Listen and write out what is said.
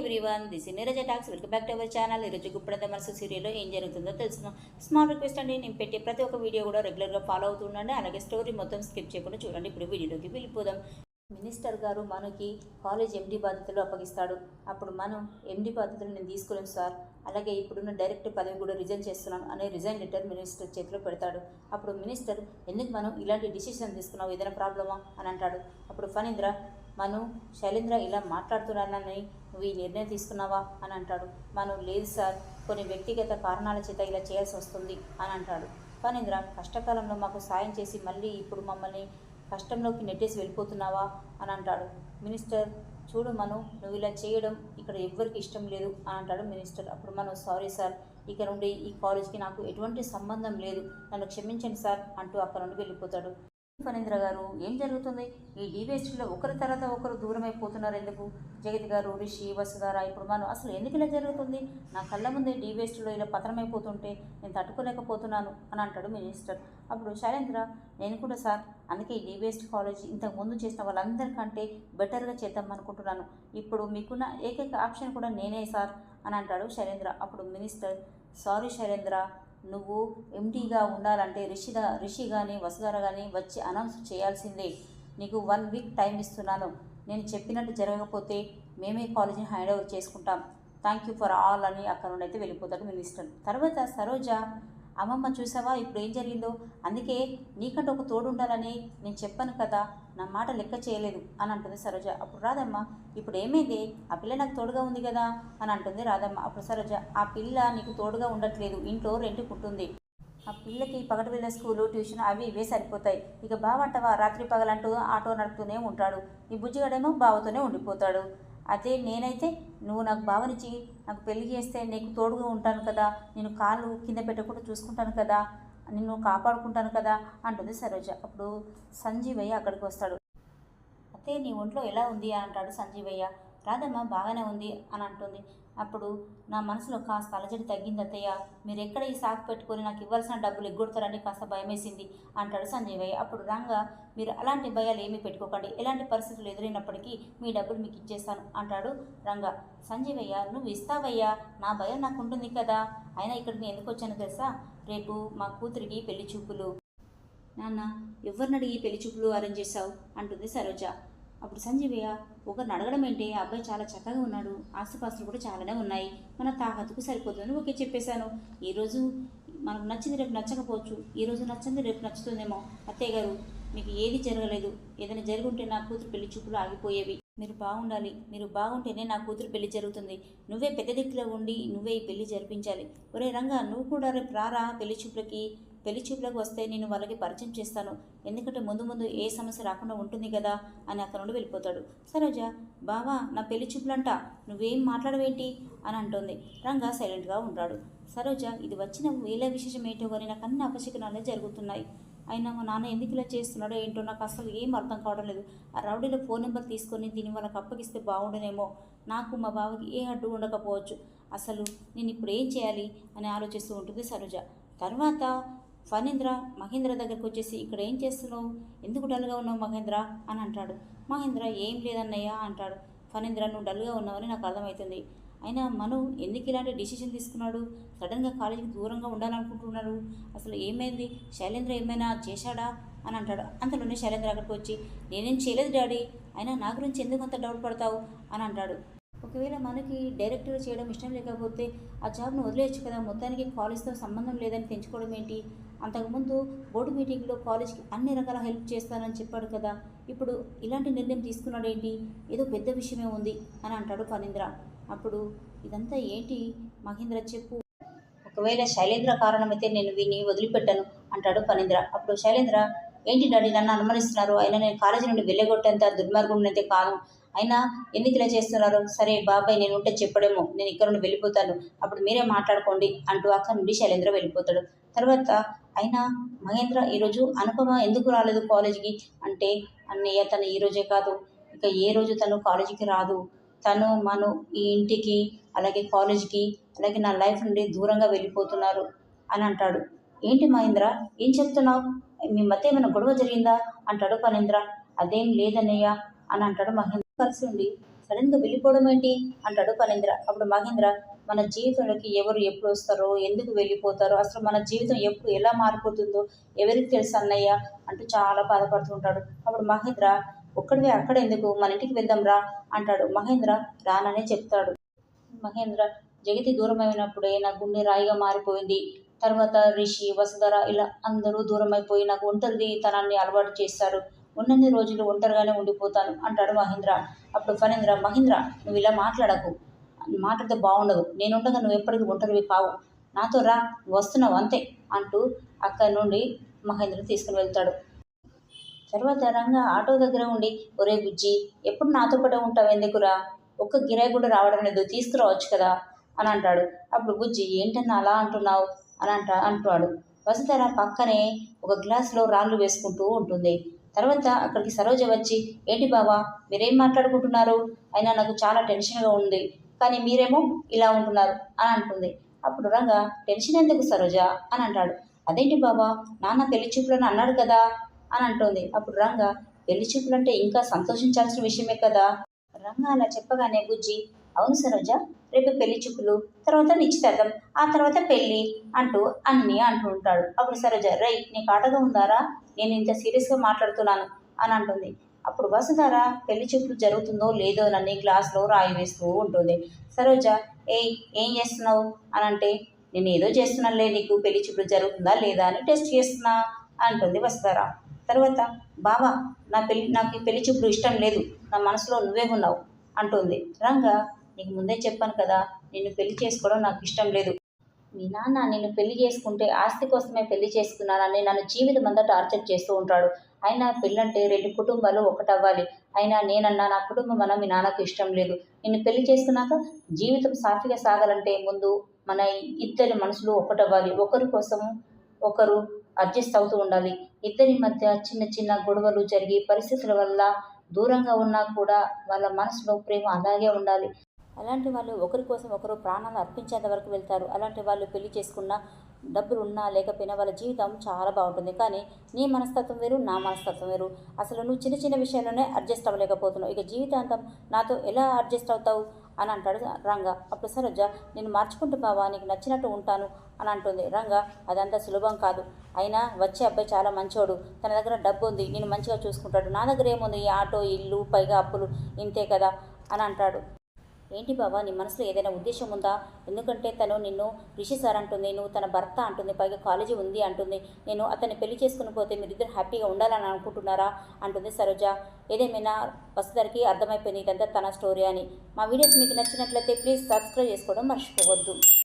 Everyone this Neeraja talks welcome back to our channel ఈరోజు గుప్పడంత మనసు సీరియల్లో ఏం జరుగుతుందో తెలుసుకుందాం. స్మాల్ రిక్వెస్ట్ అండి నేను పెట్టే ప్రతి ఒక్క వీడియో కూడా రెగ్యులర్గా ఫాలో అవుతుండండి అలాగే స్టోరీ మొత్తం స్కిప్ చేయకుండా చూడండి. ఇప్పుడు వీడియోలోకి వెళ్ళిపోదాం. మినిస్టర్ గారు మనకి కాలేజ్ ఎండి బాధ్యతలు అప్పగిస్తాడు. అప్పుడు మనం ఎండి బాధ్యతలు నేను తీసుకోలేను సార్. అలాగే ఇప్పుడున్న డైరెక్టర్ పదవి కూడా రిజైన్ చేస్తున్నాను అనే రిజైన్ లెటర్ మినిస్టర్ చేతిలో పెడతాడు. అప్పుడు మినిస్టర్ ఎందుకు మనం ఇలాంటి డిసిషన్ తీసుకున్నావు? ఏదైనా ప్రాబ్లమా అని అంటాడు. అప్పుడు ఫణీంద్ర మను శైలేంద్ర ఇలా మాట్లాడుతున్నానని నువ్వు ఈ నిర్ణయం తీసుకున్నావా? అని అంటాడు. మనం లేదు సార్. కొన్ని వ్యక్తిగత కారణాల చేత ఇలా చేయాల్సి వస్తుంది అని అంటాడు. ఫణీంద్ర కష్టకాలంలో మాకు సాయం చేసి మళ్ళీ ఇప్పుడు మమ్మల్ని కష్టంలోకి నెట్టేసి వెళ్ళిపోతున్నావా? అని అంటాడు. మినిస్టర్ చూడు మను నువ్వు ఇలా చేయడం ఇక్కడ ఎవ్వరికి ఇష్టం లేదు అని అంటాడు మినిస్టర్. అప్పుడు మనం సారీ సార్. ఇక నుండి ఈ కాలేజ్కి నాకు ఎటువంటి సంబంధం లేదు. నన్ను క్షమించండి సార్ అంటూ అక్కడ నుండి వెళ్ళిపోతాడు. ఫణీంద్ర గారు ఏం జరుగుతుంది? ఈ డీబీఎస్టీలో ఒకరి తర్వాత ఒకరు దూరమైపోతున్నారు ఎందుకు? జగతి గారు రిషి వసుధార ఇప్పుడు మనం అసలు ఎందుకు ఇలా జరుగుతుంది? నా కళ్ళ ముందే డీబీఎస్టీలో ఇలా పతనమైపోతుంటే నేను తట్టుకోలేకపోతున్నాను అని అంటాడు మినిస్టర్. అప్పుడు శైలేంద్ర నేను కూడా సార్ అందుకే ఈ డీబీఎస్టీ కాలేజ్ ఇంతకు ముందు చేసిన వాళ్ళందరికంటే బెటర్గా చేద్దాం అనుకుంటున్నాను ఇప్పుడు మీకున్న ఏకైక ఆప్షన్ కూడా నేనే సార్ అని అంటాడు శైలేంద్ర. అప్పుడు మినిస్టర్ సారీ శైలేంద్ర నువ్వు ఎండీగా ఉండాలంటే రిషిగా రిషి కానీ వసుధర కానీ వచ్చి అనౌన్స్ చేయాల్సిందే. నీకు వన్ వీక్ టైం ఇస్తున్నాను. నేను చెప్పినట్టు జరగకపోతే మేమే కాలేజీని హ్యాండ్ ఓవర్ చేసుకుంటాం. థ్యాంక్ యూ ఫర్ ఆల్ అని అక్కడ నుండి అయితే వెళ్ళిపోతాడు మినిస్టర్. తర్వాత సరోజ అమ్మమ్మ చూసావా? ఇప్పుడు ఏం జరిగిందో? అందుకే నీకంటే ఒక తోడు ఉండాలని నేను చెప్పాను కదా నా మాట లెక్క చేయలేదు అని అంటుంది సరోజ. అప్పుడు రాదమ్మ ఇప్పుడు ఏమైంది? ఆ పిల్ల నాకు తోడుగా ఉంది కదా? అని అంటుంది రాదమ్మ అప్పుడు సరోజ ఆ పిల్ల నీకు తోడుగా ఉండట్లేదు ఇంట్లో రెంట్కుంటుంది ఆ పిల్లకి పగటి వెళ్ళే స్కూలు ట్యూషన్ అవి ఇవే సరిపోతాయి. ఇక బావంటవా రాత్రి పగలంటూ ఆటో నడుపుతూనే ఉంటాడు. ఈ బుజ్జిగాడేమో బావతోనే ఉండిపోతాడు. అదే నేనైతే నువ్వు నాకు భావనిచ్చి నాకు పెళ్ళి చేస్తే నీకు తోడుగా ఉంటాను కదా. నేను కాళ్ళు కింద పెట్టకుండా చూసుకుంటాను కదా. నిన్ను కాపాడుకుంటాను కదా అంటుంది సరోజ. అప్పుడు సంజీవయ్య అక్కడికి వస్తాడు. అతే నీ ఒంట్లో ఎలా ఉంది? అని అంటాడు సంజీవయ్య. రాధమ్మ బాగానే ఉంది అని అంటుంది. అప్పుడు నా మనసులో కాస్త అలజడి తగ్గింది అత్తయ్య. మీరు ఎక్కడ ఈ సాకు పెట్టుకొని నాకు ఇవ్వాల్సిన డబ్బులు ఎగ్గొడతారని కాస్త భయమేసింది అంటాడు సంజీవయ్య. అప్పుడు రంగా మీరు అలాంటి భయాలు ఏమీ పెట్టుకోకండి. ఎలాంటి పరిస్థితులు ఎదురైనప్పటికీ మీ డబ్బులు మీకు ఇచ్చేస్తాను అంటాడు రంగా. సంజీవయ్య నువ్వు ఇస్తావయ్యా? నా భయం నాకు ఉంటుంది కదా. అయినా ఇక్కడికి నేను ఎందుకు వచ్చాను తెలుసా? రేపు మా కూతురికి పెళ్ళి చూపులు. నాన్న ఎవరినడిగి పెళ్ళి చూపులు అరేంజ్ చేశావు? అంటుంది సరోజ. అప్పుడు సంజీవయ్య ఒకరిని అడగడం ఏంటి? ఆ అబ్బాయి చాలా చక్కగా ఉన్నాడు. ఆస్తిపాస్తులు కూడా చాలానే ఉన్నాయి. మన తాహతుకు సరిపోతుందని ఓకే చెప్పేశాను. ఈరోజు మనకు నచ్చింది రేపు నచ్చకపోవచ్చు. ఈరోజు నచ్చింది రేపు నచ్చుతుందేమో. అత్తయ్య గారు మీకు ఏది జరగలేదు. ఏదైనా జరుగుంటే నా కూతురు పెళ్ళి చూపులు ఆగిపోయేవి. మీరు బాగుండాలి. మీరు బాగుంటేనే నా కూతురు పెళ్ళి జరుగుతుంది. నువ్వే పెద్ద దిక్కులో ఉండి నువ్వే ఈ పెళ్ళి జరిపించాలి. ఒరే రంగా నువ్వు కూడా రేపు రారా పెళ్ళి చూపులకి? పెళ్ళి చూపులకు వస్తే నేను వాళ్ళకి పరిచయం చేస్తాను. ఎందుకంటే ముందు ముందు ఏ సమస్య రాకుండా ఉంటుంది కదా అని అక్కడ నుండి వెళ్ళిపోతాడు. సరోజ బావా నా పెళ్ళి చూపులంట. నువ్వేం మాట్లాడవేంటి? అని అంటుంది. రంగా సైలెంట్గా ఉంటాడు సరోజ ఇది వచ్చిన వేల విశేషం ఏంటో కానీ నాకు అన్ని అపశకనాలే జరుగుతున్నాయి. అయినా మా నాన్న ఎందుకు ఇలా చేస్తున్నాడో ఏంటో నాకు అసలు ఏం అర్థం కావడం లేదు. ఆ రౌడీలో ఫోన్ నెంబర్ తీసుకొని దీన్ని వాళ్ళకి అప్పగిస్తే బాగుండునేమో. నాకు మా బావకి ఏ అడ్డు ఉండకపోవచ్చు. అసలు నేను ఇప్పుడు ఏం చేయాలి? అని ఆలోచిస్తూ ఉంటుంది సరోజ. తర్వాత ఫణీంద్ర మహేంద్ర దగ్గరకు వచ్చేసి ఇక్కడ ఏం చేస్తున్నావు? ఎందుకు డల్గా ఉన్నావు మహేంద్ర? అని అంటాడు. మహేంద్ర ఏం లేదన్నయ్య అంటాడు. ఫణీంద్ర నువ్వు డల్గా ఉన్నావని నాకు అర్థమవుతుంది అయినా మను ఎందుకు ఇలాంటి డిసిషన్ తీసుకున్నాడు? సడన్గా కాలేజీకి దూరంగా ఉండాలనుకుంటున్నాడు. అసలు ఏమైంది? శైలేంద్ర ఏమైనా చేశాడా? అని అంటాడు. అంతలోనే శైలేంద్ర అక్కడికి వచ్చి నేనేం చేయలేదు డాడీ. అయినా నా గురించి ఎందుకు అంత డౌట్ పడతావు? అని అంటాడు. ఒకవేళ మనకి డైరెక్టర్ చేయడం ఇష్టం లేకపోతే ఆ జాబ్ను వదిలేయచ్చు కదా. మొత్తానికి కాలేజ్తో సంబంధం లేదని తెంచుకోవడం ఏంటి? అంతకుముందు బోర్డు మీటింగ్లో కాలేజ్కి అన్ని రకాల హెల్ప్ చేస్తానని చెప్పాడు కదా. ఇప్పుడు ఇలాంటి నిర్ణయం తీసుకున్నాడు ఏంటి ఏదో పెద్ద విషయమే ఉంది అని అంటాడు ఫణీంద్ర. అప్పుడు ఇదంతా ఏంటి? మహేంద్ర చెప్పు. ఒకవేళ శైలేంద్ర కారణమైతే నేను విని వదిలిపెట్టాను అంటాడు ఫణీంద్ర. అప్పుడు శైలేంద్ర ఏంటి డాడీ నన్ను అనుమానిస్తున్నారు? అయినా నేను కాలేజీ నుండి వెళ్ళగొట్టేంత దుర్మార్గుడినైతే కాదు. అయినా ఎందుకు ఇలా చేస్తున్నారు? సరే బాబాయ్ నేను ఉంటే చెప్పడేమో. నేను ఇక్కడ నుండి వెళ్ళిపోతాను. అప్పుడు మీరే మాట్లాడుకోండి అంటూ అక్కడ నుండి శైలేంద్ర వెళ్ళిపోతాడు. తర్వాత అయినా మహేంద్ర ఈరోజు అనుపమ ఎందుకు రాలేదు కాలేజీకి? అంటే అన్నయ్య తను ఈ రోజే కాదు. ఇక ఏ రోజు తను కాలేజీకి రాదు? తను మను ఈ ఇంటికి అలాగే కాలేజీకి అలాగే నా లైఫ్ నుండి దూరంగా వెళ్ళిపోతున్నారు అని అంటాడు. ఏంటి మహేంద్ర? ఏం చెప్తున్నావు? మీ మధ్య ఏమైనా గొడవ జరిగిందా? అంటాడు పనేంద్ర. అదేం లేదన్నయ్య అని అంటాడు మహేంద్ర. కలిసి ఉండి సడన్గా వెళ్ళిపోవడం ఏంటి? అంటాడు పనేంద్ర. అప్పుడు మహేంద్ర మన జీవితంలోకి ఎవరు ఎప్పుడు వస్తారో ఎందుకు వెళ్ళిపోతారో అసలు మన జీవితం ఎప్పుడు ఎలా మారిపోతుందో ఎవరికి తెలుసు అన్నయ్య అంటూ చాలా బాధపడుతుంటాడు అప్పుడు మహేంద్ర ఒక్కడివే అక్కడ ఎందుకు? మన ఇంటికి వెళ్దాం రా అంటాడు. మహేంద్ర రాననే చెప్తాడు. మహేంద్ర జగతి దూరమైనప్పుడే నా గుండె రాయిగా మారిపోయింది. తర్వాత రిషి వసుధర ఇలా అందరూ దూరం అయిపోయి నాకు ఒంటరి తనాన్ని అలవాటు చేస్తారు. ఉన్నన్ని రోజులు ఒంటరిగానే ఉండిపోతాను అంటాడు మహేంద్ర. అప్పుడు ఫణేంద్ర మహేంద్ర నువ్వు ఇలా మాట్లాడకు. మాట్లాడితే బాగుండదు. నేనుండగా నువ్వు ఎప్పటికీ ఒంటరివి కావు. నాతో రా వస్తున్నావు అంతే అంటూ అక్కడి నుండి మహేంద్ర తీసుకుని వెళ్తాడు. తర్వాత రంగా ఆటో దగ్గర ఉండి ఒరే బుజ్జి ఎప్పుడు నాతో పాటే ఉంటావు ఎందుకురా? ఒక్క గిరాయి కూడా రావడం లేదు తీసుకురావచ్చు కదా? అని అంటాడు. అప్పుడు బుజ్జి ఏంటన్నా అలా అంటున్నావు? అని అంట అంటాడు వసుధర పక్కనే ఒక గ్లాస్లో రాళ్ళు వేసుకుంటూ ఉంటుంది. తర్వాత అక్కడికి సరోజ వచ్చి ఏంటి బావా మీరేం మాట్లాడుకుంటున్నారు? అయినా నాకు చాలా టెన్షన్గా ఉంది. కానీ మీరేమో ఇలా ఉంటున్నారు అని అంటుంది. అప్పుడు రంగా టెన్షన్ ఎందుకు సరోజ? అని అంటాడు. అదేంటి బాబా? నాన్న పెళ్ళి చూపులని అన్నాడు కదా? అని అంటుంది. అప్పుడు రంగా పెళ్ళి చూపులంటే ఇంకా సంతోషించాల్సిన విషయమే కదా? రంగా అలా చెప్పగానే గుజ్జి అవును సరోజ రేపు పెళ్ళి చూపులు తర్వాత నిశ్చితార్థం ఆ తర్వాత పెళ్ళి అంటూ అన్నీ అంటూ ఉంటాడు. అప్పుడు సరోజ రై నీకు ఆటగా ఉందారా? నేను ఇంత సీరియస్గా మాట్లాడుతున్నాను అని అంటుంది. అప్పుడు వసుధర పెళ్ళి చూపులు జరుగుతుందో లేదో నన్ను గ్లాస్లో రాయి వేస్తూ ఉంటుంది. సరోజ ఏయ్ ఏం చేస్తున్నావు? అని అంటే నేను ఏదో చేస్తున్నానులే నీకు పెళ్ళి చూపులు జరుగుతుందా లేదా అని టెస్ట్ చేస్తున్నా అంటుంది వసుధర తర్వాత బావా నా పెళ్ళి నాకు పెళ్ళి చూపులు ఇష్టం లేదు నా మనసులో నువ్వే ఉన్నావు అంటుంది. రంగా నీకు ముందే చెప్పాను కదా నిన్ను పెళ్ళి చేసుకోవడం నాకు ఇష్టం లేదు. మీ నాన్న నిన్ను పెళ్ళి చేసుకుంటే ఆస్తి కోసమే పెళ్ళి చేసుకున్నానని నన్ను జీవితం అంతా టార్చర్ చేస్తూ ఉంటాడు. అయినా పెళ్ళంటే రెండు కుటుంబాలు ఒకటవ్వాలి. అయినా నేనన్నా నా కుటుంబం అన్న మీ నాన్నకు ఇష్టం లేదు. నిన్ను పెళ్ళి చేసుకున్నాక జీవితం సాఫీగా సాగాలంటే ముందు మన ఇద్దరి మనసులు ఒకటవ్వాలి. ఒకరి కోసం ఒకరు అడ్జస్ట్ అవుతూ ఉండాలి. ఇద్దరి మధ్య చిన్న చిన్న గొడవలు జరిగి పరిస్థితుల వల్ల దూరంగా ఉన్నా కూడా వాళ్ళ మనసులో ప్రేమ అలాగే ఉండాలి. అలాంటి వాళ్ళు ఒకరి కోసం ఒకరు ప్రాణాలు అర్పించేంత వరకు వెళ్తారు. అలాంటి వాళ్ళు పెళ్ళి చేసుకున్న డబ్బులు ఉన్నా లేకపోయినా వాళ్ళ జీవితం చాలా బాగుంటుంది. కానీ నీ మనస్తత్వం వేరు నా మనస్తత్వం వేరు. అసలు నువ్వు చిన్న చిన్న విషయంలోనే అడ్జస్ట్ అవ్వలేకపోతున్నావు. ఇక జీవితాంతం నాతో ఎలా అడ్జస్ట్ అవుతావు? అని అంటాడు రంగా. అప్పుడు సరోజ నేను మార్చుకుంటూ బావా నీకు నచ్చినట్టు ఉంటాను అని అంటుంది. రంగా అదంతా సులభం కాదు. అయినా వచ్చే అబ్బాయి చాలా మంచోడు. తన దగ్గర డబ్బు ఉంది. నేను మంచిగా చూసుకుంటాడు. నా దగ్గర ఏముంది? ఈ ఆటో ఇల్లు పైగా అప్పులు. ఇంతే కదా అని అంటాడు. ఏంటి బాబా నీ మనసులో ఏదైనా ఉద్దేశం ఉందా? ఎందుకంటే తను నిన్ను రిషి సార్ అంటుంది నువ్వు తన భర్త అంటుంది పైగా కాలేజీ ఉంది అంటుంది. నేను అతన్ని పెళ్ళి చేసుకుని పోతే మీరిద్దరు హ్యాపీగా ఉండాలని అనుకుంటున్నారా? అంటుంది సరోజ. ఏదేమైనా వసుధరికి అర్థమైపోయింది ఇదంతా తన స్టోరీ అని. మా వీడియోస్ మీకు నచ్చినట్లయితే ప్లీజ్ సబ్స్క్రైబ్ చేసుకోవడం మర్చిపోవద్దు.